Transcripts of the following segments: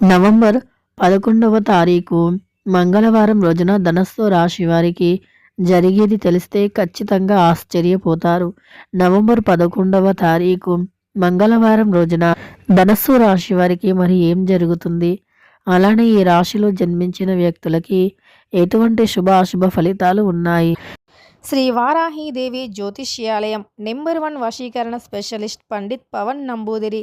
November పదకొండవ తారీఖు మంగళవారం రోజున ధనస్సు రాశి వారికి జరిగేది తెలిస్తే ఖచ్చితంగా ఆశ్చర్యపోతారు. నవంబర్ పదకొండవ తారీఖు మంగళవారం రోజున ధనస్సు రాశి వారికి మరి ఏం జరుగుతుంది? అలానే ఈ రాశిలో జన్మించిన వ్యక్తులకి ఎటువంటి శుభ అశుభ ఫలితాలు ఉన్నాయి? శ్రీ వారాహీదేవి జ్యోతిష్యాలయం నెంబర్ వన్ వశీకరణ స్పెషలిస్ట్ పండిత్ పవన్ నంబూదిరి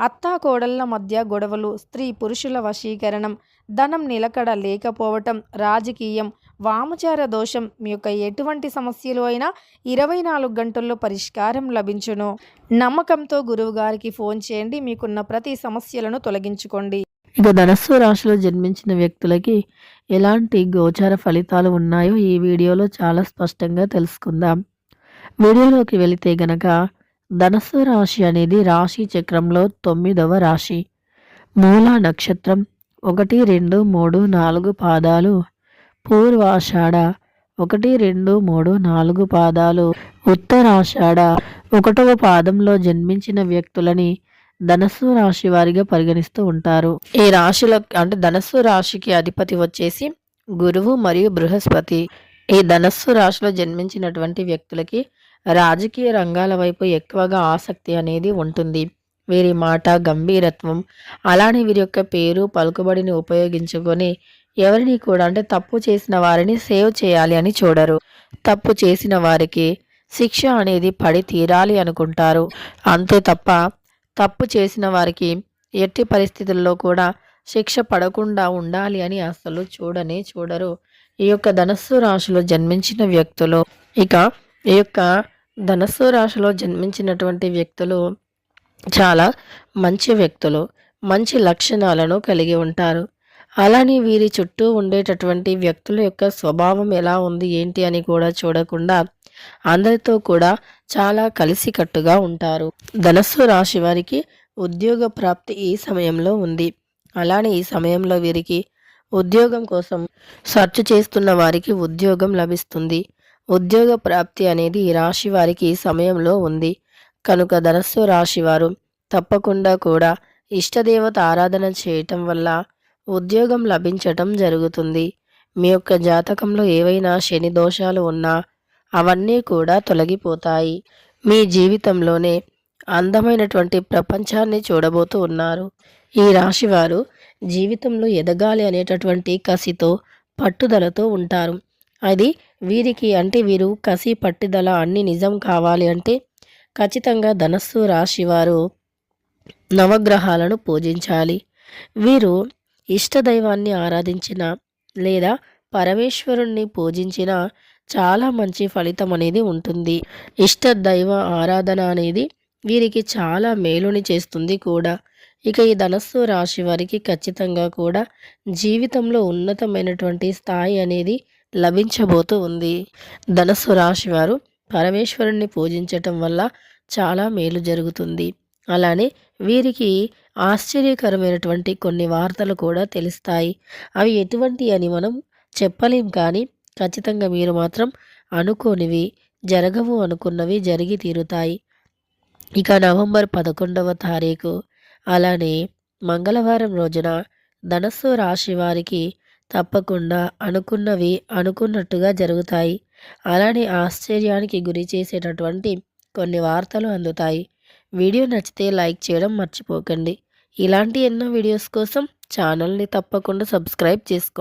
అత్తా కోడళ్ళ మధ్య గొడవలు స్త్రీ పురుషుల వశీకరణం ధనం నిలకడ లేకపోవటం రాజకీయం వామచార దోషం మీ యొక్క ఎటువంటి సమస్యలు అయినా ఇరవై నాలుగు గంటల్లో పరిష్కారం లభించును. నమ్మకంతో గురువుగారికి ఫోన్ చేయండి మీకున్న ప్రతి సమస్యలను తొలగించుకోండి. ఇక ధనస్సు రాశిలో జన్మించిన వ్యక్తులకి ఎలాంటి గోచార ఫలితాలు ఉన్నాయో ఈ వీడియోలో చాలా స్పష్టంగా తెలుసుకుందాం. వీడియోలోకి వెళితే గనక ధనస్సు రాశి అనేది రాశి చక్రంలో తొమ్మిదవ రాశి. మూల నక్షత్రం ఒకటి రెండు మూడు నాలుగు పాదాలు. పూర్వాషాఢ ఒకటి రెండు మూడు నాలుగు పాదాలు. ఉత్తరాషాఢ ఒకటవ పాదంలో జన్మించిన వ్యక్తులని ధనస్సు రాశి వారిగా పరిగణిస్తూ ఉంటారు. ఈ రాశిలో అంటే ధనస్సు రాశికి అధిపతి వచ్చేసి గురువు మరియు బృహస్పతి. ఈ ధనస్సు రాశిలో జన్మించినటువంటి వ్యక్తులకి రాజకీయ రంగాల వైపు ఎక్కువగా ఆసక్తి అనేది ఉంటుంది. వీరి మాట గంభీరత్వం అలానే వీరి యొక్క పేరు పలుకుబడిని ఉపయోగించుకొని ఎవరిని కూడా అంటే తప్పు చేసిన వారిని సేవ్ చేయాలి అని చూడరు. తప్పు చేసిన వారికి శిక్ష అనేది పడి తీరాలి అనుకుంటారు. అంతే తప్ప తప్పు చేసిన వారికి ఎట్టి పరిస్థితుల్లో కూడా శిక్ష పడకుండా ఉండాలి అని అసలు చూడనే చూడరు. ఈ యొక్క ధనస్సు రాశిలో జన్మించిన వ్యక్తులు ఇక ఈ యొక్క ధనస్సు రాశిలో జన్మించినటువంటి వ్యక్తులు చాలా మంచి వ్యక్తులు మంచి లక్షణాలను కలిగి ఉంటారు. అలానే వీరి చుట్టూ ఉండేటటువంటి వ్యక్తుల యొక్క స్వభావం ఎలా ఉంది ఏంటి అని కూడా చూడకుండా అందరితో కూడా చాలా కలిసికట్టుగా ఉంటారు. ధనస్సు రాశి వారికి ఉద్యోగ ప్రాప్తి ఈ సమయంలో ఉంది. అలానే ఈ సమయంలో వీరికి ఉద్యోగం కోసం సెర్చ్ చేస్తున్న వారికి ఉద్యోగం లభిస్తుంది. ఉద్యోగ ప్రాప్తి అనేది ఈ రాశి వారికి సమయంలో ఉంది. కనుక ధనస్సు రాశి వారు తప్పకుండా కూడా ఇష్టదేవత ఆరాధన చేయటం వల్ల ఉద్యోగం లభించటం జరుగుతుంది. మీ యొక్క జాతకంలో ఏవైనా శని దోషాలు ఉన్నా అవన్నీ కూడా తొలగిపోతాయి. మీ జీవితంలోనే అందమైనటువంటి ప్రపంచాన్ని చూడబోతూ ఉన్నారు. ఈ రాశివారు జీవితంలో ఎదగాలి అనేటటువంటి కసితో పట్టుదలతో ఉంటారు. అది వీరికి అంటే వీరు కసి పట్టుదల అన్ని నిజం కావాలి అంటే ఖచ్చితంగా ధనస్సు రాశి వారు నవగ్రహాలను పూజించాలి. వీరు ఇష్టదైవాన్ని ఆరాధించిన లేదా పరమేశ్వరుణ్ణి పూజించిన చాలా మంచి ఫలితం అనేది ఉంటుంది. ఇష్ట దైవ ఆరాధన అనేది వీరికి చాలా మేలుని చేస్తుంది కూడా. ఇక ఈ ధనస్సు రాశి వారికి ఖచ్చితంగా కూడా జీవితంలో ఉన్నతమైనటువంటి స్థాయి అనేది లభించబోతూ ఉంది. ధనస్సు రాశి వారు పరమేశ్వరుణ్ణి పూజించటం వల్ల చాలా మేలు జరుగుతుంది. అలానే వీరికి ఆశ్చర్యకరమైనటువంటి కొన్ని వార్తలు కూడా తెలుస్తాయి. అవి ఎటువంటి అని మనం చెప్పలేం కానీ ఖచ్చితంగా మీరు మాత్రం అనుకోనివి జరగవు అనుకున్నవి జరిగి తీరుతాయి. ఇక నవంబర్ పదకొండవ తారీఖు. అలానే మంగళవారం రోజున ధనస్సు రాశి వారికి తప్పకుండా అనుకున్నవి అనుకున్నట్టుగా జరుగుతాయి. అలానే ఆశ్చర్యానికి గురి చేసేటటువంటి కొన్ని వార్తలు అందుతాయి. వీడియో నచ్చితే లైక్ చేయడం మర్చిపోకండి. ఇలాంటి ఎన్నో వీడియోస్ కోసం ఛానల్ని తప్పకుండా సబ్స్క్రైబ్ చేసుకోండి.